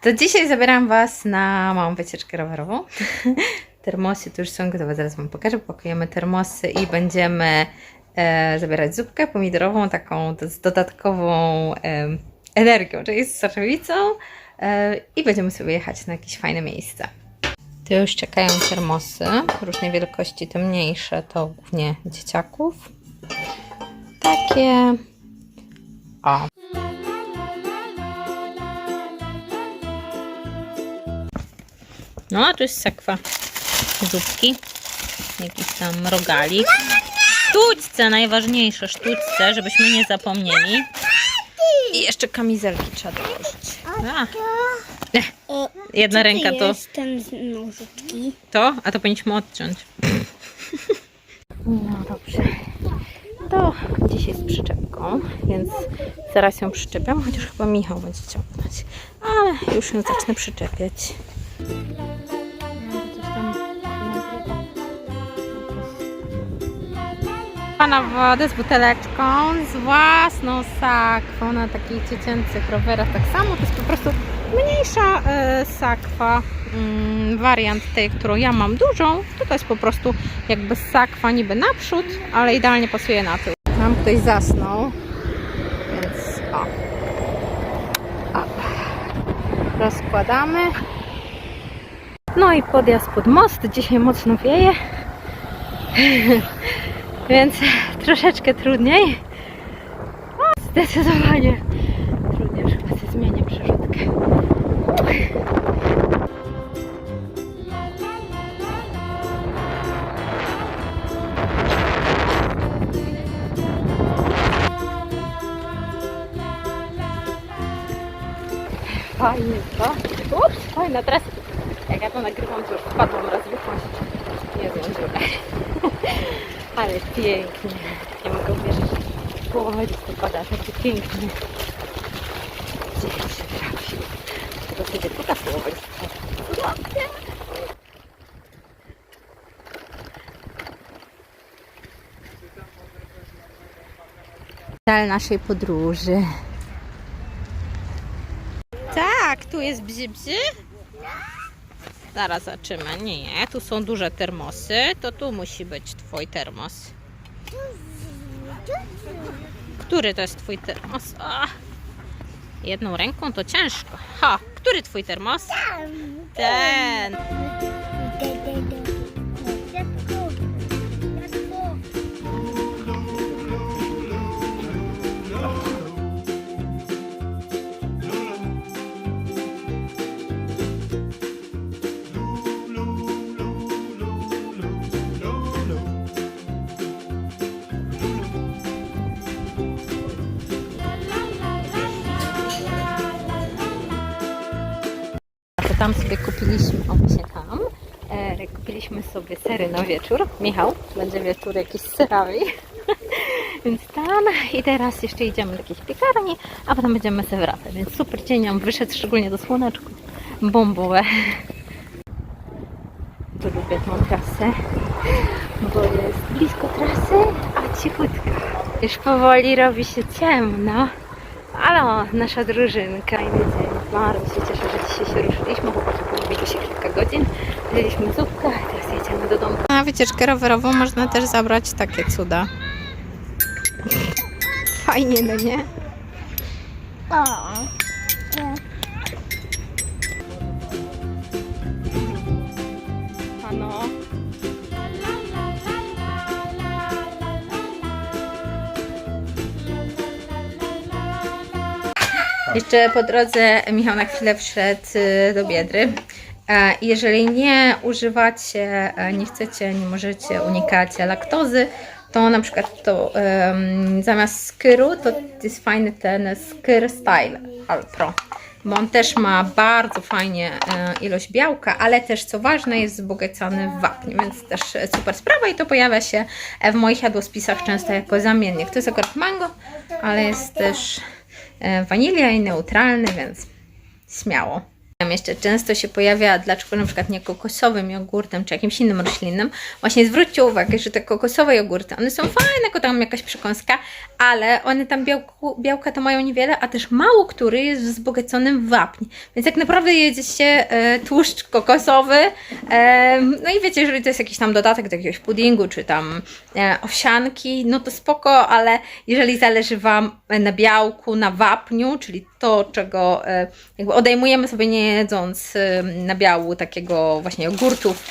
To dzisiaj zabieram Was na małą wycieczkę rowerową. Termosy tu już są gotowe, zaraz Wam pokażę. Pakujemy termosy i będziemy e, zabierać zupkę pomidorową, taką z dodatkową e, energią, czyli z soczewicą e, i będziemy sobie jechać na jakieś fajne miejsca. Tu już czekają termosy różnej wielkości, te mniejsze to głównie dzieciaków. Takie. O, No, a tu jest sakwa zupki. Jakiś tam rogalik. Sztućce, najważniejsze sztućce, żebyśmy nie zapomnieli. I jeszcze kamizelki trzeba dołożyć. A, jedna ręka to jest ten z nożyczki? to, a to powinniśmy odciąć. No dobrze. To dzisiaj z przyczepką, więc zaraz ją przyczepiam, chociaż chyba Michał będzie ciągnąć. Ale już ją zacznę przyczepiać. Pana wodę z buteleczką, z własną sakwą na takich dziecięcych rowerach. Tak samo to jest po prostu mniejsza e, sakwa, mm, wariant tej, którą ja mam dużą. To jest po prostu jakby sakwa niby naprzód, ale idealnie pasuje na tył. Tam ktoś zasnął, więc o. Rozkładamy. No i podjazd pod most. Dzisiaj mocno wieje. Więc troszeczkę trudniej. No, zdecydowanie trudniej. Już Chyba sobie zmienię przerzutkę. Fajnie, co? Ups, fajna trasa. Jak ja to nagrywam, to już wpadłam raz w Nie zdążyłam. Ale pięknie. Nie mogę uwierzyć. Połowa listopada, takie pięknie. Gdzie się trafił? To sobie tutaj połowa listopada. Cel naszej podróży. Tak, tu jest bzy bzy. Zaraz zobaczymy. Nie, tu są duże termosy. To tu musi być twój termos. Który to jest twój termos? O, jedną ręką to ciężko. Ha, który twój termos? Ten. To tam sobie kupiliśmy, o właśnie tam, e, kupiliśmy sobie sery na wieczór. Michał, będzie wieczór jakiś z serami. Więc tam i teraz jeszcze idziemy do jakiejś piekarni, a potem będziemy sobie wracać. Więc super dzień nam wyszedł, szczególnie do słoneczku. Bombowe. Tu lubię tą trasę, bo jest blisko trasy, a cichutko. Już powoli robi się ciemno. Ale o, nasza drużynka i dzień. Bardzo się cieszę, dzisiaj się ruszyliśmy. Chłopaki pomogli się kilka godzin. Zjedliśmy zupkę, a teraz jedziemy do domu. Na wycieczkę rowerową można też zabrać takie cuda. Fajnie, no nie? O, Jeszcze po drodze Michał na chwilę wszedł y, do Biedry. E, Jeżeli nie używacie, e, nie chcecie, nie możecie, unikacie laktozy, to na przykład to em, zamiast skyru to jest fajny ten Skyr Style Al Pro. Bo on też ma bardzo fajnie e, ilość białka, ale też co ważne jest wzbogacany w wapnie, więc też super sprawa i to pojawia się w moich jadłospisach często jako zamiennik. To jest akurat mango, ale jest też wanilia i neutralny, więc śmiało. Jeszcze często się pojawia, dlaczego na przykład nie kokosowym jogurtem, czy jakimś innym roślinnym. Właśnie zwróćcie uwagę, że te kokosowe jogurty, one są fajne, jako tam jakaś przekąska, ale one tam białku, białka to mają niewiele, a też mało który jest wzbogaconym w wapń. Więc jak naprawdę jedziecie e, tłuszcz kokosowy, e, no i wiecie, jeżeli to jest jakiś tam dodatek do jakiegoś puddingu, czy tam e, owsianki, no to spoko, ale jeżeli zależy Wam na białku, na wapniu, czyli to, czego e, jakby odejmujemy sobie nie jedząc e, nabiału takiego właśnie jogurtów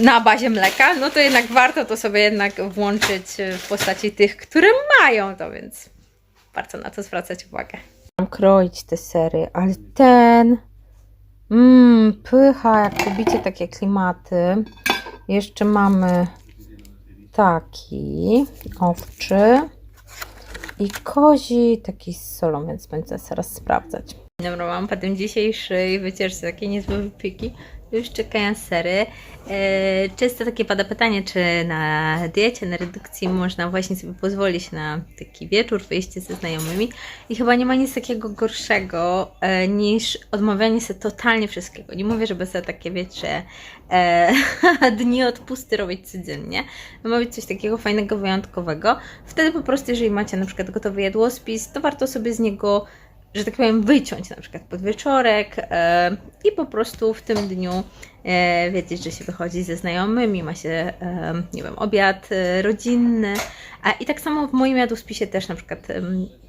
na bazie mleka, no to jednak warto to sobie jednak włączyć e, w postaci tych, które mają to, więc warto na to zwracać uwagę. Mam kroić te sery, ale ten mmm, pycha, jak lubicie takie klimaty. Jeszcze mamy taki owczy i kozi taki z solą, więc będę teraz sprawdzać. Dobra, mam po tym dzisiejszej wycieczce takie niezłe wypiki. Już czekają sery. E, Często takie pada pytanie, czy na diecie, na redukcji można właśnie sobie pozwolić na taki wieczór, wyjście ze znajomymi. I chyba nie ma nic takiego gorszego e, niż odmawianie sobie totalnie wszystkiego. Nie mówię, żeby sobie takie, wiecie, e, dni odpusty robić codziennie. Ma być coś takiego fajnego, wyjątkowego. Wtedy po prostu, jeżeli macie na przykład gotowy jadłospis, to warto sobie z niego że tak powiem, wyciąć na przykład podwieczorek e, i po prostu w tym dniu wiedzieć, że się wychodzi ze znajomymi, ma się, e, nie wiem, obiad e, rodzinny. I tak samo w moim jadłospisie też na przykład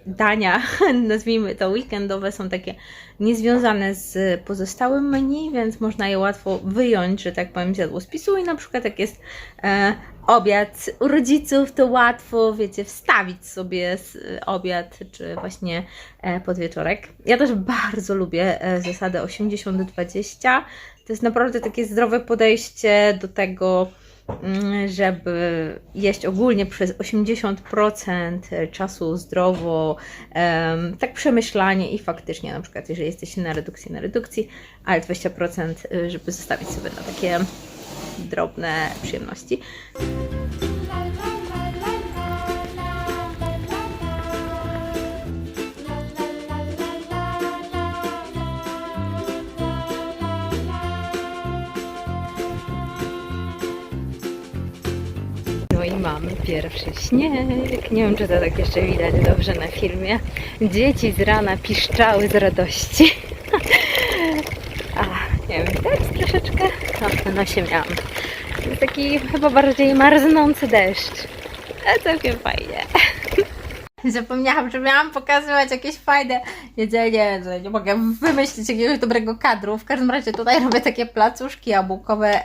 dania, nazwijmy to weekendowe, są takie niezwiązane z pozostałym menu, więc można je łatwo wyjąć, że tak powiem, z jadłospisu i na przykład jak jest e, obiad u rodziców, to łatwo, wiecie, wstawić sobie obiad, czy właśnie e, podwieczorek. Ja też bardzo lubię e, zasadę 80-20. To jest naprawdę takie zdrowe podejście do tego, mm, żeby jeść ogólnie przez 80% czasu zdrowo, tak przemyślanie i faktycznie na przykład jeżeli jesteście na redukcji, na redukcji, ale 20% y, żeby zostawić sobie na takie drobne przyjemności. Mamy pierwszy śnieg. Nie wiem, czy to tak jeszcze widać dobrze na filmie. Dzieci z rana piszczały z radości. A, nie wiem, widać troszeczkę? No, na nosie miałam. Taki chyba bardziej marznący deszcz. Ale całkiem fajnie. Zapomniałam, że miałam pokazywać jakieś fajne jedzenie, że nie mogę wymyślić jakiegoś dobrego kadru. W każdym razie tutaj robię takie placuszki jabłkowe,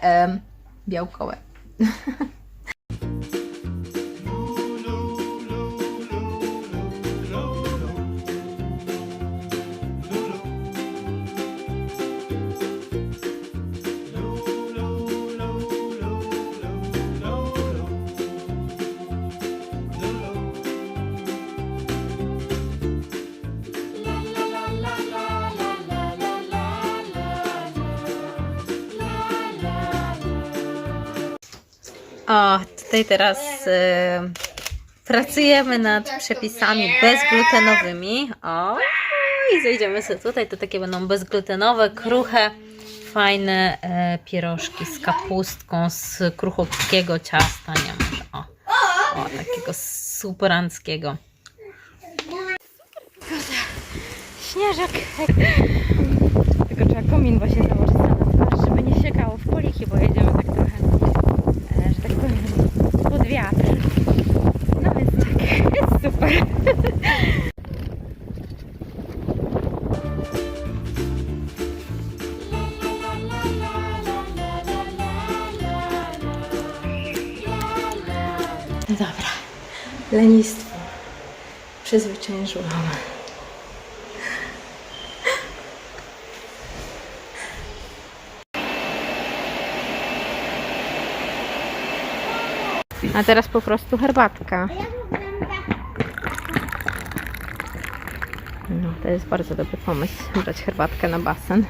białkowe. O, tutaj teraz e, pracujemy nad przepisami bezglutenowymi. O, i zejdziemy sobie tutaj. To takie będą bezglutenowe, kruche, fajne e, pierożki z kapustką, z kruchowskiego ciasta. Nie może. O, o takiego superanckiego. Śnieżek. Tylko trzeba komin właśnie założyć na twarz, żeby nie siekało w poliki, bo jedziemy tak trochę e, że tak powiem, pod wiatr. No więc tak, jest super. No dobra, lenistwo przezwyciężyłam. A teraz po prostu herbatka. No, to jest bardzo dobry pomysł, brać herbatkę na basen.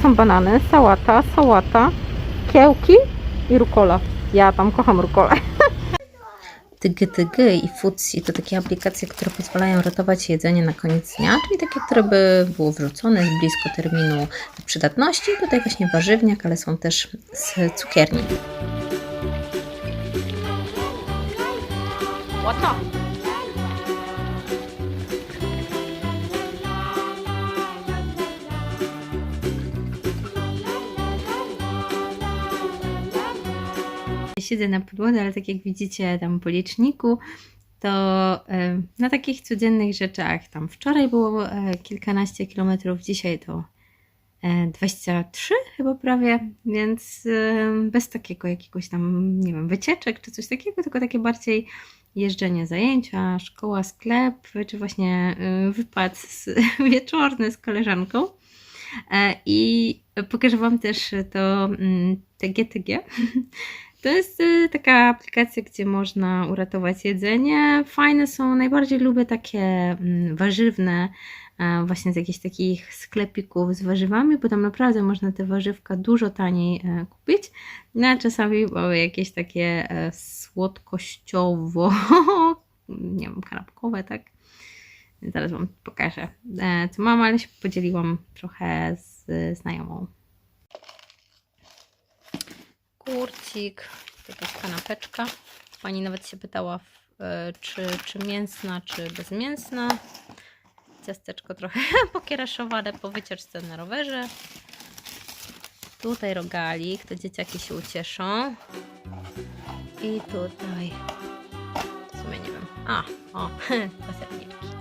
Są banany, sałata, sałata, kiełki i rukola. Ja tam kocham rukolę. TGTG i Futsi to takie aplikacje, które pozwalają ratować jedzenie na koniec dnia, czyli takie, które by było wrzucone z blisko terminu przydatności. Tutaj właśnie warzywniak, ale są też z cukierni. Łato! Siedzę na podłodze, ale tak jak widzicie tam po liczniku, to e, na takich codziennych rzeczach, tam wczoraj było e, kilkanaście kilometrów, dzisiaj to e, 23 chyba prawie, więc e, bez takiego jakiegoś tam, nie wiem, wycieczek czy coś takiego, tylko takie bardziej jeżdżenie, zajęcia, szkoła, sklep, czy właśnie e, wypad z, wieczorny z koleżanką. E, I pokażę Wam też to mm, TGTG. To jest y, taka aplikacja, gdzie można uratować jedzenie. Fajne są, najbardziej lubię takie mm, warzywne, właśnie z jakichś takich sklepików z warzywami, bo tam naprawdę można te warzywka dużo taniej e, kupić. No, a czasami były jakieś takie e, słodkościowo, nie wiem, kanapkowe, tak? Zaraz Wam pokażę, e, co mam, ale się podzieliłam trochę z znajomą. Kurcik, jest kanapeczka. Pani nawet się pytała, e, czy, czy mięsna, czy bezmięsna. Ciasteczko trochę pokieraszowane po wycieczce na rowerze. Tutaj rogalik, to dzieciaki się ucieszą. I tutaj, w sumie nie wiem, a, o, dwa serniczki.